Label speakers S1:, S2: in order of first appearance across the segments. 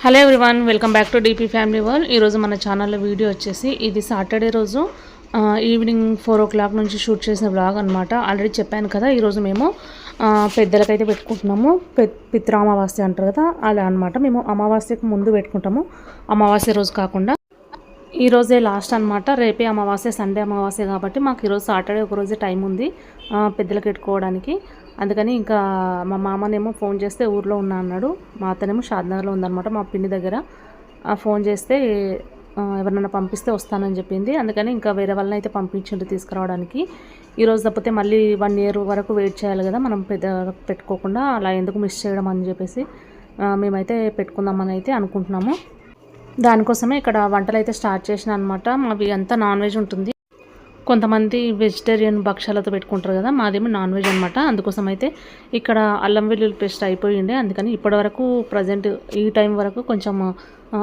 S1: Hello everyone welcome back to DP family world. ఈరోజు మన ఛానల్లో వీడియో వచ్చేసి ఇది సాటర్డే రోజు ఈవినింగ్ ఫోర్ ఓ క్లాక్ నుంచి షూట్ చేసిన బ్లాగ్ అనమాట ఆల్రెడీ చెప్పాను కదా ఈరోజు మేము పెద్దలకైతే పెట్టుకుంటున్నాము. పె పిత్ర అమావాస్య అంటారు కదా అలా అనమాట మేము అమావాస్యకు ముందు పెట్టుకుంటాము. అమావాస్య రోజు కాకుండా ఈరోజే లాస్ట్ అనమాట రేపే అమావాస్య సండే అమావాస్య కాబట్టి మాకు ఈరోజు సాటర్డే ఒకరోజే టైం ఉంది పెద్దలకు పెట్టుకోవడానికి. అందుకని ఇంకా మా మామనేమో ఫోన్ చేస్తే ఊర్లో ఉన్నా అన్నాడు. మా అతనేమో షాద్నగర్లో ఉందనమాట మా పిన్ని దగ్గర. ఫోన్ చేస్తే ఎవరినైనా పంపిస్తే వస్తానని చెప్పింది. అందుకని ఇంకా వేరే వాళ్ళని అయితే పంపించిండు తీసుకురావడానికి. ఈరోజు తప్పితే మళ్ళీ వన్ ఇయర్ వరకు వెయిట్ చేయాలి కదా మనం పెద్ద పెట్టుకోకుండా అలా ఎందుకు మిస్ చేయడం అని చెప్పేసి మేమైతే పెట్టుకుందామని అయితే అనుకుంటున్నాము. దానికోసమే ఇక్కడ వంటలు అయితే స్టార్ట్ చేసిన అనమాట మావి అంతా నాన్ వెజ్ ఉంటుంది. కొంతమంది వెజిటేరియన్ భక్షాలతో పెట్టుకుంటారు కదా మాదేమో నాన్ వెజ్ అనమాట అందుకోసం అయితే ఇక్కడ అల్లం వెల్లుల్లి పేస్ట్ అయిపోయిండే అందుకని ఇప్పటివరకు ప్రజెంట్ ఈ టైం వరకు కొంచెం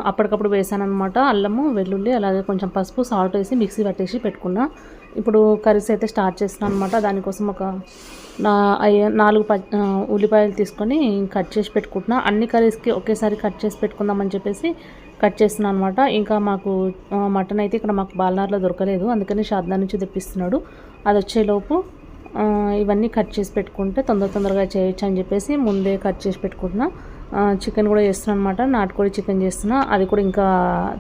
S1: అప్పటికప్పుడు వేసాను అనమాట అల్లము వెల్లుల్లి అలాగే కొంచెం పసుపు సాల్ట్ వేసి మిక్సీ పట్టేసి పెట్టుకున్నా. ఇప్పుడు కర్రీస్ అయితే స్టార్ట్ చేస్తున్నాను అనమాట దానికోసం ఒక నాలుగు ప ఉల్లిపాయలు తీసుకొని కట్ చేసి పెట్టుకుంటున్నా. అన్ని కర్రీస్కి ఒకేసారి కట్ చేసి పెట్టుకుందామని చెప్పేసి కట్ చేస్తున్నాను అనమాట ఇంకా మాకు మటన్ అయితే ఇక్కడ మాకు బాల్నార్లో దొరకలేదు. అందుకని షాద్నా నుంచి తెప్పిస్తున్నాడు. అది వచ్చేలోపు ఇవన్నీ కట్ చేసి పెట్టుకుంటే తొందర తొందరగా చేయొచ్చు అని చెప్పేసి ముందే కట్ చేసి పెట్టుకుంటున్నా. చికెన్ కూడా చేస్తున్నాను అనమాట నాటుకోడి చికెన్ చేస్తున్నా. అది కూడా ఇంకా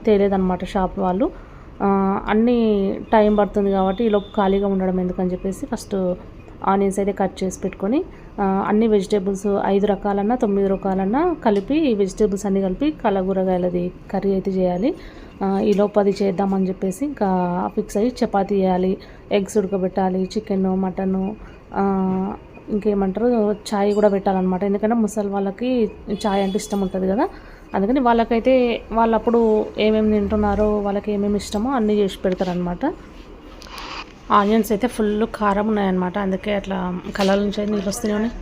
S1: తేలేదనమాట షాప్ వాళ్ళు. అన్నీ టైం పడుతుంది కాబట్టి ఈలోపు ఖాళీగా ఉండడం ఎందుకని చెప్పేసి ఫస్ట్ ఆనియన్స్ అయితే కట్ చేసి పెట్టుకొని అన్ని వెజిటేబుల్స్ ఐదు రకాలన్నా తొమ్మిది రకాలన్నా కలిపి ఈ వెజిటేబుల్స్ అన్నీ కలిపి కలగూరగాయలది కర్రీ అయితే చేయాలి. ఈ లోపది అది చేద్దామని చెప్పేసి ఇంకా ఫిక్స్ అయ్యి చపాతీ చేయాలి ఎగ్స్ ఉడకబెట్టాలి చికెన్ మటను ఇంకేమంటారు చాయ్ కూడా పెట్టాలన్నమాట. ఎందుకంటే ముసలి వాళ్ళకి చాయ్ అంటే ఇష్టం ఉంటుంది కదా. అందుకని వాళ్ళకైతే వాళ్ళప్పుడు ఏమేమి తింటున్నారో వాళ్ళకి ఏమేమి ఇష్టమో అన్నీ చేసి పెడతారనమాట ఆనియన్స్ అయితే ఫుల్ కారం ఉన్నాయన్నమాట. అందుకే అట్లా కలర్ నుంచి అయితే నీళ్ళు వస్తూనే ఉన్నాయి.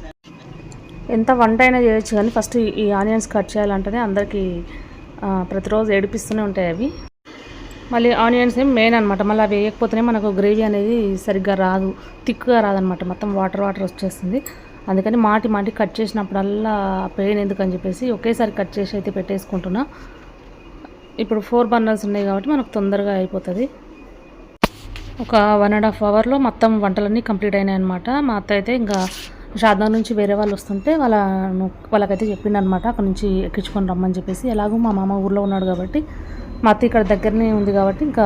S1: ఎంత వంట అయినా చేయొచ్చు కానీ ఫస్ట్ ఈ ఆనియన్స్ కట్ చేయాలంటేనే అందరికీ ప్రతిరోజు ఏడిపిస్తూనే ఉంటాయి అవి. మళ్ళీ ఆనియన్స్ ఏం మెయిన్ అనమాట మళ్ళీ అవి వేయకపోతేనే మనకు గ్రేవీ అనేది సరిగ్గా రాదు. థిక్గా రాదనమాట మొత్తం వాటర్ వాటర్ వచ్చేస్తుంది. అందుకని మాటి మాటి కట్ చేసినప్పుడల్లా పెయిన్ ఎందుకని చెప్పేసి ఒకేసారి కట్ చేసి అయితే పెట్టేసుకుంటున్నా. ఇప్పుడు ఫోర్ బర్నర్స్ ఉన్నాయి కాబట్టి మనకు తొందరగా అయిపోతుంది. ఒక వన్ అండ్ హాఫ్ అవర్లో మొత్తం వంటలన్నీ కంప్లీట్ అయినాయి అనమాట మా అత్త అయితే ఇంకా షాద్నా నుంచి వేరే వాళ్ళు వస్తుంటే వాళ్ళ వాళ్ళకైతే చెప్పిండనమాట అక్కడ నుంచి ఎక్కించుకొని రమ్మని చెప్పేసి. ఎలాగో మా మామ ఊర్లో ఉన్నాడు కాబట్టి మా అత్త ఇక్కడ దగ్గరనే ఉంది కాబట్టి ఇంకా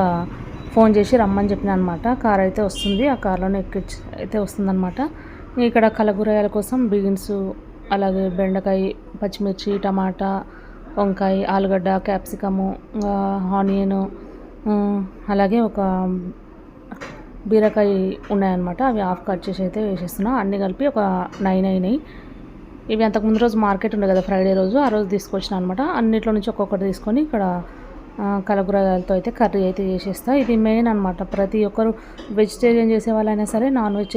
S1: ఫోన్ చేసి రమ్మని చెప్పిన అనమాట కార్ అయితే వస్తుంది ఆ కార్లోనే ఎక్కించి అయితే వస్తుందన్నమాట. ఇక్కడ కలగూరగాయల కోసం బీన్స్ అలాగే బెండకాయ పచ్చిమిర్చి టమాటా వంకాయ ఆలుగడ్డ క్యాప్సికము ఆనియన్ అలాగే ఒక బీరకాయ ఉన్నాయన్నమాట. అవి హాఫ్ కట్ చేసి అయితే వేసేస్తున్నా. అన్నీ కలిపి ఒక నైన్ అయినాయి. ఇవి అంతకు ముందు రోజు మార్కెట్ ఉండే కదా ఫ్రైడే రోజు ఆ రోజు తీసుకొచ్చిన అనమాట అన్నిట్లో నుంచి ఒక్కొక్కటి తీసుకొని ఇక్కడ కలగూరగాయలతో అయితే కర్రీ అయితే చేసేస్తా. ఇది మెయిన్ అనమాట ప్రతి ఒక్కరు వెజిటేరియన్ చేసే వాళ్ళైనా సరే నాన్ వెజ్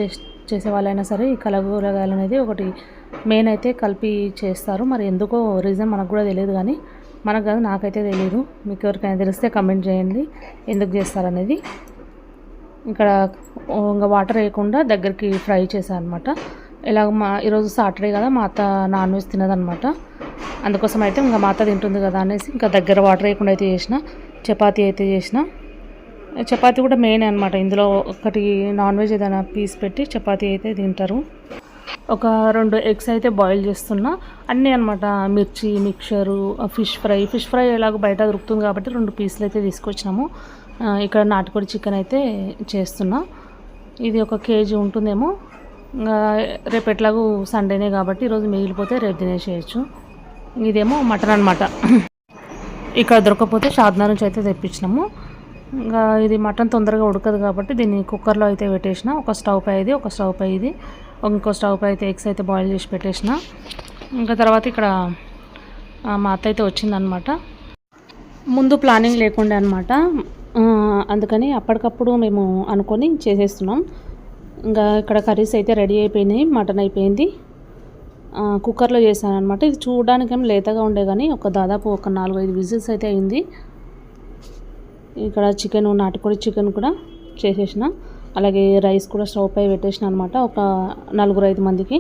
S1: చేసే వాళ్ళైనా సరే ఈ కలగూరగాయలు అనేది ఒకటి మెయిన్ అయితే కలిపి చేస్తారు. మరి ఎందుకో రీజన్ మనకు కూడా తెలియదు కానీ మనకు కాదు నాకైతే తెలియదు మీకు ఎవరికైనా తెలిస్తే కమెంట్ చేయండి. ఎందుకు చేస్తారనేది ఇక్కడ ఇంకా వాటర్ వేయకుండా దగ్గరికి ఫ్రై చేశాను అనమాట ఇలాగ మా ఈరోజు సాటర్డే కదా మా అత్త నాన్ వెజ్ తినదనమాట అందుకోసం అయితే ఇంకా మా అత్త తింటుంది కదా అనేసి ఇంకా దగ్గర వాటర్ వేయకుండా అయితే చేసిన చపాతీ అయితే చేసిన. చపాతీ కూడా మెయిన్ అనమాట ఇందులో ఒకటి నాన్ వెజ్ ఏదైనా పీస్ పెట్టి చపాతీ అయితే తింటారు. ఒక రెండు ఎగ్స్ అయితే బాయిల్ చేస్తున్నా. అన్నీ అనమాట మిర్చి mixture fish fry fish fry ఎలాగో బయట దొరుకుతుంది కాబట్టి రెండు పీసులు అయితే తీసుకొచ్చినాము. ఇక్కడ నాటుకోడి చికెన్ అయితే చేస్తున్నా. ఇది ఒక కేజీ ఉంటుందేమో. ఇంకా రేపు ఎట్లాగూ సండేనే కాబట్టి ఈరోజు మిగిలిపోతే రేపు తినేసేయచ్చు ఇదేమో మటన్ అనమాట ఇక్కడ దొరకకపోతే షాద్నా నుంచి అయితే తెప్పించినాము. ఇంకా ఇది మటన్ తొందరగా ఉడకదు కాబట్టి దీన్ని కుక్కర్లో అయితే పెట్టేసిన. ఒక స్టవ్ పై ఇది ఒక స్టవ్ పై ఇది. ఇంకో స్టవ్ పై అయితే ఎగ్స్ అయితే బాయిల్ చేసి పెట్టేసిన. ఇంకా తర్వాత ఇక్కడ మా అత్త అయితే వచ్చిందనమాట ముందు ప్లానింగ్ లేకుండే అనమాట అందుకని అప్పటికప్పుడు మేము అనుకొని చేసేస్తున్నాం. ఇంకా ఇక్కడ కర్రీస్ అయితే రెడీ అయిపోయినాయి మటన్ అయిపోయింది. కుక్కర్లో చేశాను అనమాట ఇది చూడడానికి ఏం లేతగా ఉండే కానీ ఒక దాదాపు ఒక నాలుగు ఐదు విజిల్స్ అయితే అయింది. ఇక్కడ చికెన్ నాటుకోడి చికెన్ కూడా చేసేసిన. అలాగే రైస్ కూడా స్టవ్ పై పెట్టేసిన అనమాట ఒక నలుగురు ఐదు మందికి.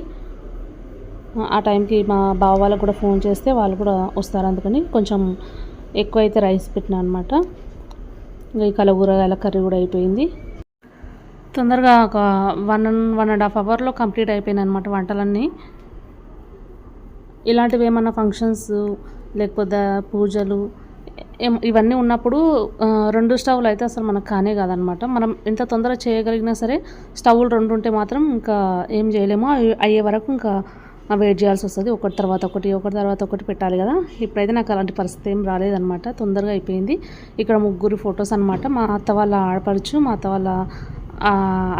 S1: ఆ టైంకి మా బావ వాళ్ళకు కూడా ఫోన్ చేస్తే వాళ్ళు కూడా వస్తారు. అందుకని కొంచెం ఎక్కువ అయితే రైస్ పెట్టినా అనమాట ఇంకా ఈ కలగూరగాయల కర్రీ కూడా అయిపోయింది. తొందరగా ఒక వన్ వన్ అండ్ హాఫ్ అవర్లో కంప్లీట్ అయిపోయినాయి అనమాట వంటలన్నీ. ఇలాంటివి ఏమన్నా ఫంక్షన్స్ లేకపోతే పూజలు ఇవన్నీ ఉన్నప్పుడు రెండు స్టవ్లు అయితే అసలు మనకు కానే కాదనమాట మనం ఎంత తొందరగా చేయగలిగినా సరే స్టవ్లు రెండు ఉంటే మాత్రం ఇంకా ఏం చేయలేము. అవి అయ్యే వరకు ఇంకా వెయిట్ చేయాల్సి వస్తుంది. ఒకటి తర్వాత ఒకటి ఒకటి తర్వాత ఒకటి పెట్టాలి కదా. ఇప్పుడైతే నాకు అలాంటి పరిస్థితి ఏం రాలేదనమాట తొందరగా అయిపోయింది. ఇక్కడ ముగ్గురు ఫొటోస్ అనమాట మా అత్త వాళ్ళ ఆడపడుచు మా అత్త వాళ్ళ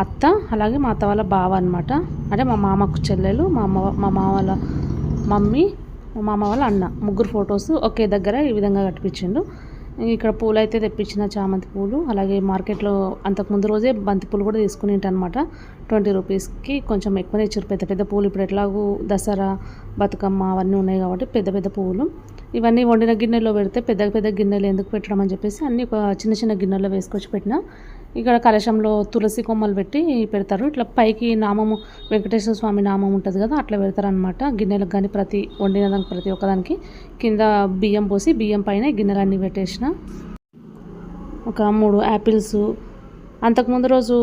S1: అత్త అలాగే మా అత్త వాళ్ళ బావ అనమాట అంటే మా మామకు చెల్లెలు మా అమ్మ మా మామ వాళ్ళ మమ్మీ మా మామ వాళ్ళ అన్న. ముగ్గురు ఫొటోస్ ఒకే దగ్గర ఈ విధంగా కట్టిపించిండు. ఇక్కడ పూలు అయితే తెప్పించిన చామంతి పూలు అలాగే మార్కెట్లో అంతకు ముందు రోజే బంతి పూలు కూడా తీసుకుని అనమాట ట్వంటీ రూపీస్కి కొంచెం ఎక్కువనే ఇచ్చారు. పెద్ద పెద్ద పూలు ఇప్పుడు ఎట్లాగూ దసరా బతుకమ్మ అవన్నీ ఉన్నాయి కాబట్టి పెద్ద పెద్ద పువ్వులు ఇవన్నీ వండిన గిన్నెలో పెడితే పెద్ద పెద్ద గిన్నెలు ఎందుకు పెట్టడం అని చెప్పేసి అన్ని ఒక చిన్న చిన్న గిన్నెలో వేసుకొచ్చి పెట్టిన. ఇక్కడ కలశంలో తులసి కొమ్మలు పెట్టి పెడతారు. ఇట్లా పైకి నామము వెంకటేశ్వర స్వామి నామం ఉంటుంది కదా అట్లా పెడతారు అనమాట గిన్నెలకు కానీ ప్రతి వండిన దానికి ప్రతి ఒక్కదానికి. కింద బియ్యం పోసి బియ్యం పైన గిన్నెలన్నీ పెట్టేసిన. ఒక మూడు యాపిల్స్ అంతకుముందు రోజు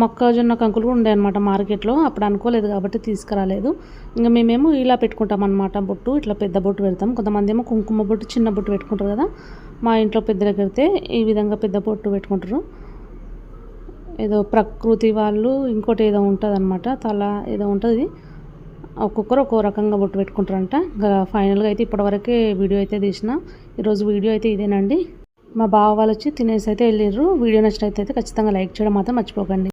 S1: మొక్కజొన్న కంకులు కూడా ఉండే అనమాట మార్కెట్లో. అప్పుడు అనుకోలేదు కాబట్టి తీసుకురాలేదు. ఇంకా మేమేమో ఇలా పెట్టుకుంటాం అనమాట బొట్టు. ఇట్లా పెద్ద బొట్టు పెడతాం. కొంతమంది ఏమో కుంకుమ బొట్టు చిన్న బొట్టు పెట్టుకుంటారు కదా. మా ఇంట్లో పెద్దలు పెడితే ఈ విధంగా పెద్ద బొట్టు పెట్టుకుంటారు. ఏదో ప్రకృతి వాళ్ళు ఇంకోటి ఏదో ఉంటుంది అనమాట తల ఏదో ఉంటుంది. ఒక్కొక్కరు ఒక్కో రకంగా బొట్టు పెట్టుకుంటారంట. ఫైనల్గా అయితే ఇప్పటివరకే వీడియో అయితే తీసిన. ఈరోజు వీడియో అయితే ఇదేనండి. మా బావ వాళ్ళు వచ్చి తినేసి అయితే వెళ్ళిర్రు. వీడియో నచ్చినట్లయితే ఖచ్చితంగా లైక్ చేయడం మాత్రం మర్చిపోకండి.